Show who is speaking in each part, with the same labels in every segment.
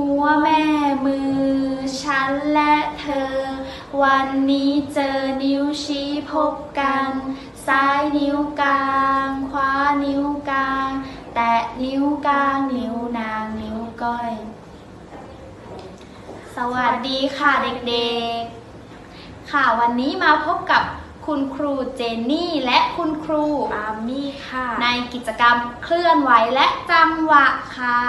Speaker 1: หัวแม่มือ ฉันและเธอ วันนี้เจอนิ้วชี้พบกัน ซ้ายนิ้วกลางขวานิ้วกลาง แตะนิ้วกลางนิ้วนางนิ้วก้อย สวัสดีค่ะเด็กๆ ค่ะวันนี้มาพบกับคุณครูเจนนี่และคุณครู
Speaker 2: ปามี่ค่ะ
Speaker 1: ในกิจกรรมเคลื่อนไหวและจังหวะค่ะ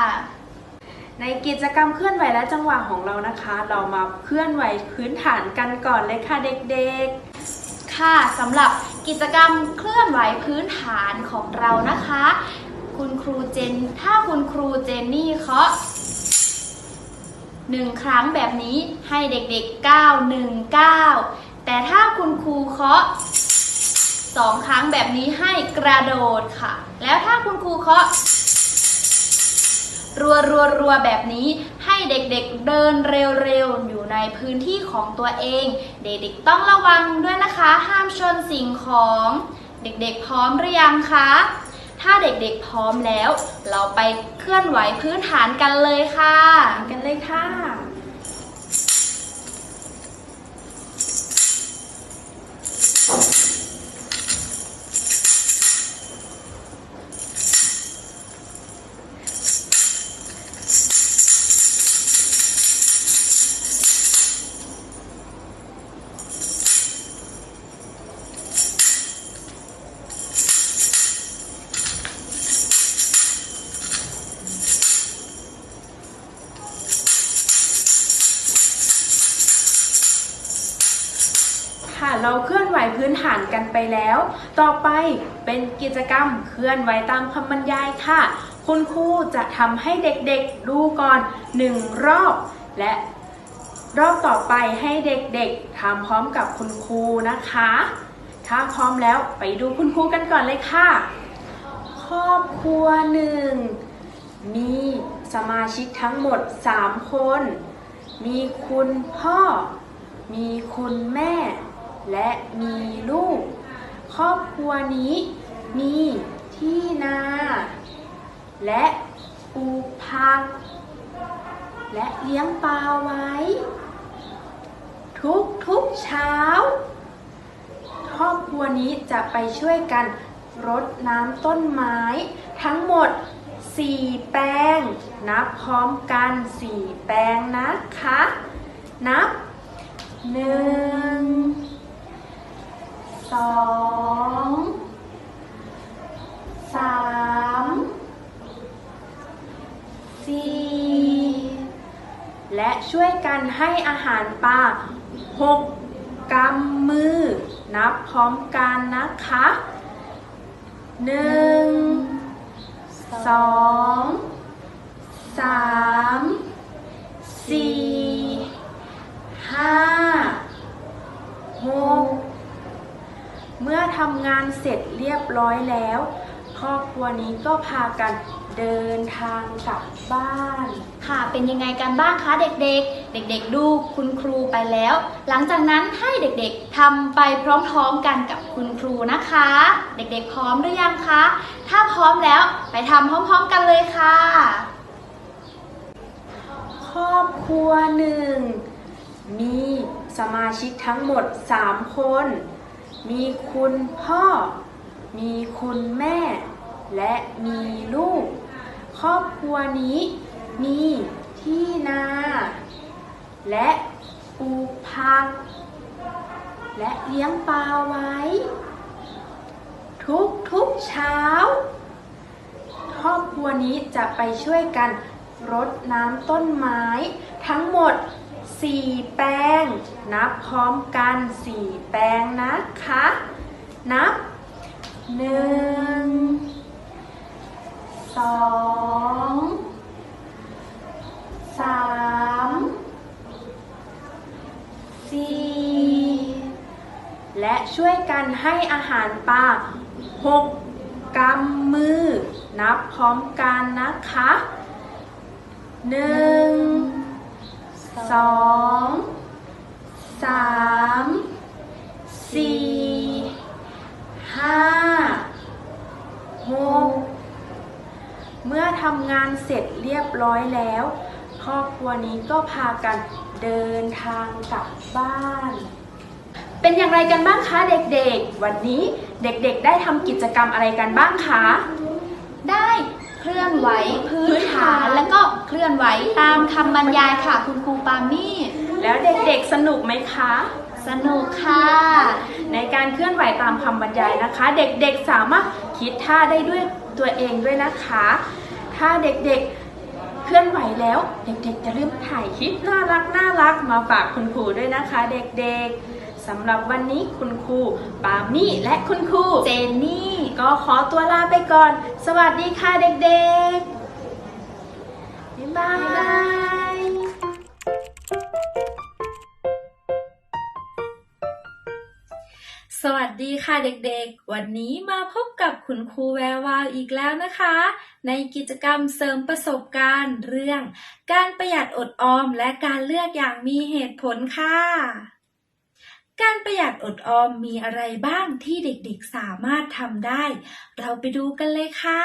Speaker 2: ในกิจกรรมเคลื่อนไหวและจังหวะของเรานะคะ เรามาเคลื่อนไหวพื้นฐานกันก่อนเลยค่ะเด็กๆ
Speaker 1: ค่ะสำหรับกิจกรรมเคลื่อนไหวพื้นฐานของเรานะคะ คุณครูเจน ถ้าคุณครูเจนนี่เคาะหนึ่งครั้งแบบนี้ให้เด็กๆก้าวหนึ่งก้าวแต่ถ้าคุณครูเคาะสองครั้งแบบนี้ให้กระโดดค่ะ แล้วถ้าคุณครูเคาะ รัวรัวรัวแบบนี้ให้เด็กๆเดินเร็วๆ อยู่ในพื้นที่ของตัวเอง เด็กๆต้องระวังด้วยนะคะ ห้ามชนสิ่งของ เด็กๆพร้อมหรือยังคะ ถ้าเด็กๆพร้อมแล้ว เราไปเคลื่อนไหวพื้นฐานกันเลยค่ะ
Speaker 2: กันเลยค่ะ เราเคลื่อนไหวพื้นฐานกันไปแล้ว ต่อไปเป็นกิจกรรมเคลื่อนไหวตามคำบรรยายค่ะ คุณครูจะทำให้เด็กๆดูก่อนหนึ่งรอบ และรอบต่อไปให้เด็กๆทำพร้อมกับคุณครูนะคะ ถ้าพร้อมแล้วไปดูคุณครูกันก่อนเลยค่ะ ครอบครัวหนึ่งมีสมาชิกทั้งหมด 3 คน มีคุณพ่อ มีคุณแม่ และมีลูก ครอบครัวนี้มีที่นา และปลูกผัก และเลี้ยงปลาไว้ ทุกทุกเช้า ครอบครัวนี้จะไปช่วยกันรดน้ำต้นไม้ ทั้งหมด 4 แปลง นับพร้อมกัน 4 แปลงนะคะ นับหนึ่ง สองสามสี่และช่วยกันให้อาหารปลาหกกำมือ นับพร้อมกันนะคะหนึ่งสองสาม สี่ ห้า หก เมื่อ ทำงานเสร็จเรียบร้อยแล้ว ครอบครัวนี้ก็พากันเดินทางกลับบ้าน
Speaker 1: ค่ะเป็นยังไงกันบ้างคะเด็กๆ เด็กๆดูคุณครูไปแล้ว หลังจากนั้นให้เด็กๆทำไปพร้อมๆกันกับคุณครูนะคะ เด็กๆพร้อมหรือยังคะ ถ้าพร้อมแล้วไปทำพร้อมๆกันเลยค่ะ
Speaker 2: ครอบครัวหนึ่งมีสมาชิกทั้งหมด 3 คน มีคุณพ่อ มีคุณแม่ และมีลูก ครอบครัวนี้มีที่นา และปลูกผัก และเลี้ยงปลาไว้ ทุกทุกเช้า ครอบครัวนี้จะไปช่วยกันรดน้ำต้นไม้ทั้งหมด 4แปลง นับพร้อมกัน4แปลงนะคะ นับ1 2 3 4และช่วยกันให้อาหารปลา6กำมือ นับพร้อมกันนะคะหนึ่ง สองสามสี่ห้าหกเมื่อทำงานเสร็จเรียบร้อยแล้ว ครอบครัวนี้ก็พากันเดินทางกลับบ้าน เป็นอย่างไรกันบ้างคะเด็กๆ วันนี้เด็กๆ ได้ทำกิจกรรมอะไรกันบ้างคะ
Speaker 1: ลื่อนไหวพื้นฐานแล้วก็เคลื่อนไหวตามคำบรรยายค่ะ คุณครูปามี่
Speaker 2: แล้วเด็กๆสนุกไหมคะ
Speaker 1: สนุกค่ะ
Speaker 2: ในการเคลื่อนไหวตามคำบรรยายนะคะ เด็กๆสามารถคิดท่าได้ด้วยตัวเองด้วยนะคะ ถ้าเด็กๆเคลื่อนไหวแล้ว เด็กๆจะลืมถ่ายคลิปน่ารักน่ารักมาฝากคุณครูด้วยนะคะ เด็กๆ สำหรับวันนี้คุณครูปามี่และคุณครู
Speaker 1: เจนนี่
Speaker 2: ก็ขอตัวลาไปก่อน สวัสดีค่ะเด็กๆ บ๊ายบาย
Speaker 3: สวัสดีค่ะเด็กๆ วันนี้มาพบกับคุณครูแวววาวอีกแล้วนะคะ ในกิจกรรมเสริมประสบการณ์เรื่อง การประหยัดอดออมและการเลือกอย่างมีเหตุผลค่ะ การประหยัดอดออมมีอะไรบ้างที่เด็กๆสามารถทำได้ เราไปดูกันเลยค่ะ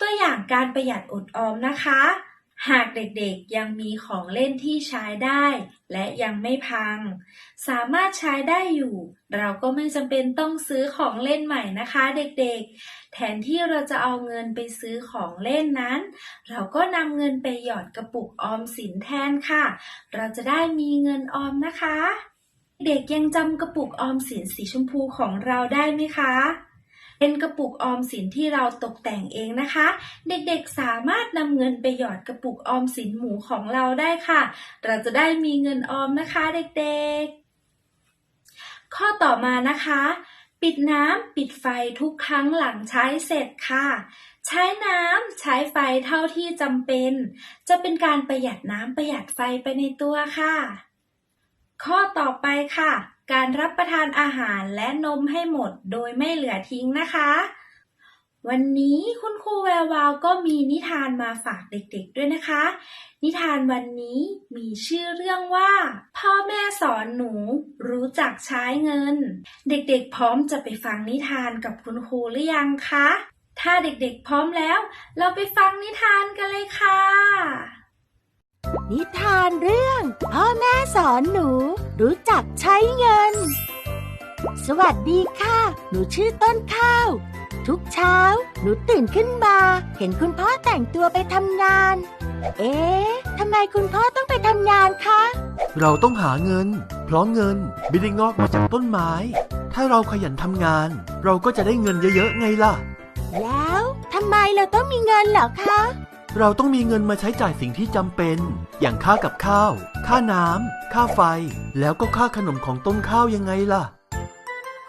Speaker 3: ตัวอย่างการประหยัดอดออมนะคะ หากเด็กๆยังมีของเล่นที่ใช้ได้ และยังไม่พัง สามารถใช้ได้อยู่ เราก็ไม่จำเป็นต้องซื้อของเล่นใหม่นะคะเด็กๆ แทนที่เราจะเอาเงินไปซื้อของเล่นนั้น เราก็นำเงินไปหยอดกระปุกออมสินแทนค่ะ เราจะได้มีเงินออมนะคะ เด็กยังจำกระปุกออมสินสีชมพูของเราได้ไหมคะ เป็นกระปุกออมสินที่เราตกแต่งเองนะคะ เด็กๆสามารถนำเงินไปหยอดกระปุกออมสินหมูของเราได้ค่ะ เราจะได้มีเงินออมนะคะ เด็กๆ ข้อต่อมานะคะ ปิดน้ำปิดไฟทุกครั้งหลังใช้เสร็จค่ะใช้น้ำใช้ไฟเท่าที่จำเป็น จะเป็นการประหยัดน้ำประหยัดไฟไปในตัวค่ะ ข้อต่อไปค่ะ การรับประทานอาหารและนมให้หมดโดยไม่เหลือทิ้งนะคะ วันนี้คุณครูแวววาวก็มีนิทานมาฝากเด็กๆด้วยนะคะ นิทานวันนี้มีชื่อเรื่องว่า พ่อแม่สอนหนูรู้จักใช้เงิน เด็กๆพร้อมจะไปฟังนิทานกับคุณครูหรือยังคะ ถ้าเด็กๆพร้อมแล้ว เราไปฟังนิทานกันเลยค่ะ
Speaker 4: นิทานเรื่อง พ่อแม่สอนหนู รู้จักใช้เงิน สวัสดีค่ะ หนูชื่อต้นข้าว ทุกเช้า หนูตื่นขึ้นมา เห็นคุณพ่อแต่งตัวไปทำงาน เอ๊ะทำไมคุณพ่อต้องไปทำงานคะ
Speaker 5: เราต้องหาเงิน เพราะเงินไม่ได้งอกมาจากต้นไม้ ถ้าเราขยันทำงาน เราก็จะได้เงินเยอะๆไงล่ะ
Speaker 4: แล้วทำไมเราต้องมีเงินเหรอคะ
Speaker 5: เราต้องมีเงินมาใช้จ่ายสิ่งที่จำเป็น อย่างค่ากับข้าว ค่าน้ำ ค่าไฟ แล้วก็ค่าขนมของต้นข้าวยังไงล่ะ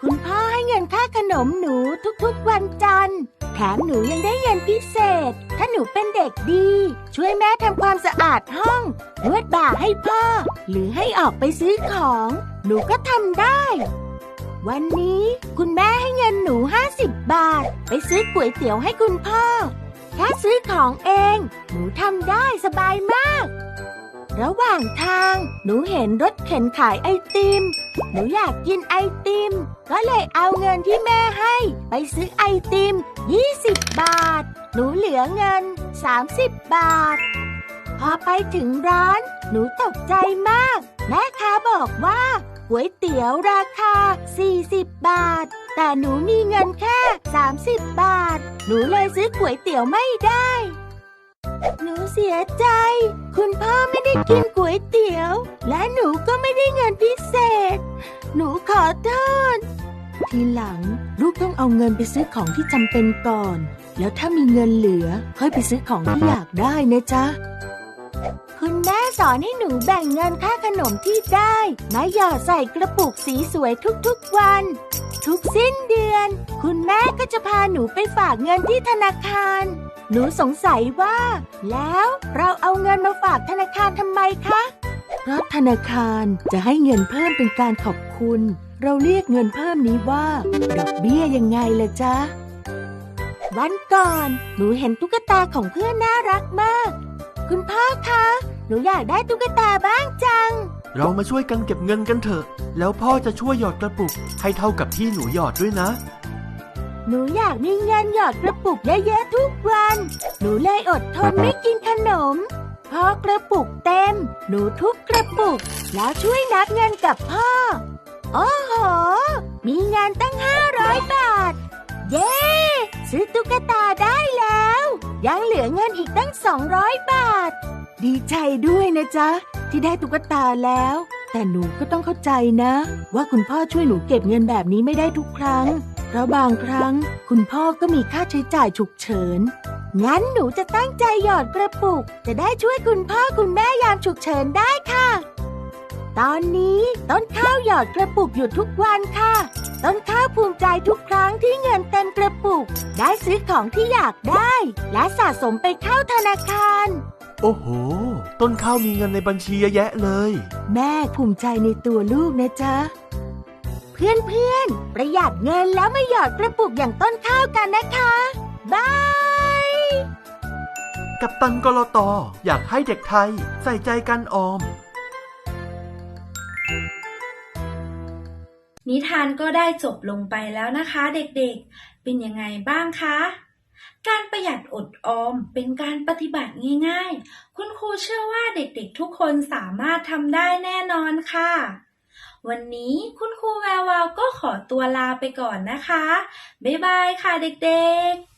Speaker 4: คุณพ่อให้เงินค่าขนมหนูทุกๆวันจันทร์ แถมหนูยังได้เงินพิเศษ ถ้าหนูเป็นเด็กดี ช่วยแม่ทำความสะอาดห้องนวดบ่าให้พ่อ หรือให้ออกไปซื้อของ หนูก็ทำได้วันนี้คุณแม่ให้เงินหนู 50 บาท ไปซื้อก๋วยเตี๋ยวให้คุณพ่อ แค่ซื้อของเอง หนูทำได้สบายมาก ระหว่างทาง หนูเห็นรถเข็นขายไอติม หนูอยากกินไอติม ก็เลยเอาเงินที่แม่ให้ ไปซื้อไอติม 20 บาท หนูเหลือเงิน 30 บาท พอไปถึงร้าน หนูตกใจมาก แม่ค้าบอกว่าก๋วยเตี๋ยวราคา 40 บาท แต่หนูมีเงินแค่ 30 บาท หนูเลยซื้อก๋วยเตี๋ยวไม่ได้ หนูเสียใจ คุณพ่อไม่ได้กินก๋วยเตี๋ยว และหนูก็ไม่ได้เงินพิเศษ หนูขอโทษ ทีหลังลูกต้องเอาเงินไปซื้อของที่จำเป็นก่อน แล้วถ้ามีเงินเหลือ ค่อยไปซื้อของที่อยากได้นะจ๊ะคุณแม่สอนให้หนูแบ่งเงินค่าขนมที่ได้ มาหยอดใส่กระปุกสีสวยทุกๆวัน ทุกสิ้นเดือน คุณแม่ก็จะพาหนูไปฝากเงินที่ธนาคาร หนูสงสัยว่า แล้วเราเอาเงินมาฝากธนาคารทำไมคะเพราะธนาคารจะให้เงินเพิ่มเป็นการขอบคุณ เราเรียกเงินเพิ่มนี้ว่าดอกเบี้ยยังไงล่ะจ๊ะวันก่อนหนูเห็นตุ๊กตาของเพื่อนน่ารักมาก คุณพ่อคะ หนูอยากได้ตุ๊กตาบ้างจัง
Speaker 5: เรามาช่วยกันเก็บเงินกันเถอะ แล้วพ่อจะช่วยหยอดกระปุก ให้เท่ากับที่หนูหยอดด้วยนะ
Speaker 4: หนูอยากมีเงินหยอดกระปุกเยอะๆทุกวัน หนูเลยอดทนไม่กินขนม พอกระปุกเต็ม หนูทุบกระปุก แล้วช่วยนับเงินกับพ่อ โอ้โห มีเงินตั้งห้าร้อยบาท เย้ ซื้อตุ๊กตาได้แล้ว ยังเหลือเงินอีกตั้งสองร้อยบาท ดีใจด้วยนะจ๊ะ ที่ได้ตุ๊กตาแล้ว แต่หนูก็ต้องเข้าใจนะ ว่าคุณพ่อช่วยหนูเก็บเงินแบบนี้ไม่ได้ทุกครั้ง เพราะบางครั้งคุณพ่อก็มีค่าใช้จ่ายฉุกเฉิน งั้นหนูจะตั้งใจหยอดกระปุก จะได้ช่วยคุณพ่อคุณแม่ยามฉุกเฉินได้ค่ะ ตอนนี้ต้นข้าวหยอดกระปุกอยู่ทุกวันค่ะ ต้นข้าวภูมิใจทุกครั้งที่เงินเต็มกระปุก ได้ซื้อของที่อยากได้ และสะสมไปเข้าธนาคาร
Speaker 5: โอ้โห ต้นข้าวมีเงินในบัญชีเยอะแยะเลย
Speaker 4: แม่ภูมิใจในตัวลูกนะจ๊ะ เพื่อนเพื่อนๆประหยัดเงินแล้วมาหยอดกระปุกอย่างต้นข้าวกันนะคะ บาย
Speaker 5: กับตันกรตออยากให้เด็กไทย ใส่ใจกันออม
Speaker 3: นิทานก็ได้จบลงไปแล้วนะคะ เด็กๆ เป็นยังไงบ้างคะ การประหยัดอดออมเป็นการปฏิบัติง่ายๆ คุณครูเชื่อว่าเด็กๆ ทุกคนสามารถทำได้แน่นอนค่ะ วันนี้คุณครูแวววาวก็ขอตัวลาไปก่อนนะคะ บ๊ายบายค่ะเด็กๆ